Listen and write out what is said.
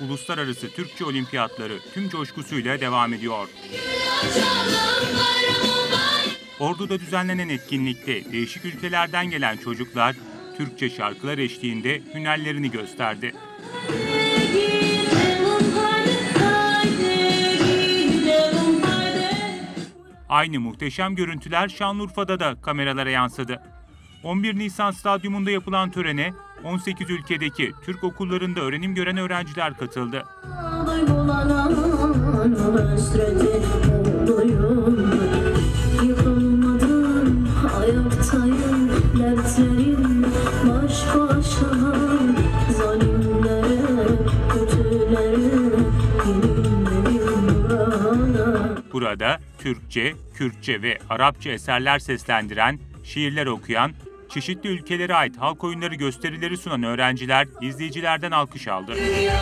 Uluslararası Türkçe Olimpiyatları tüm coşkusuyla devam ediyor. Ordu'da düzenlenen etkinlikte değişik ülkelerden gelen çocuklar Türkçe şarkılar eşliğinde hünerlerini gösterdi. Aynı muhteşem görüntüler Şanlıurfa'da da kameralara yansıdı. 11 Nisan Stadyumunda yapılan törene 18 ülkedeki Türk okullarında öğrenim gören öğrenciler katıldı. Burada Türkçe, Kürtçe ve Arapça eserler seslendiren, şiirler okuyan, çeşitli ülkelere ait halk oyunları gösterileri sunan öğrenciler izleyicilerden alkış aldı. Dünya,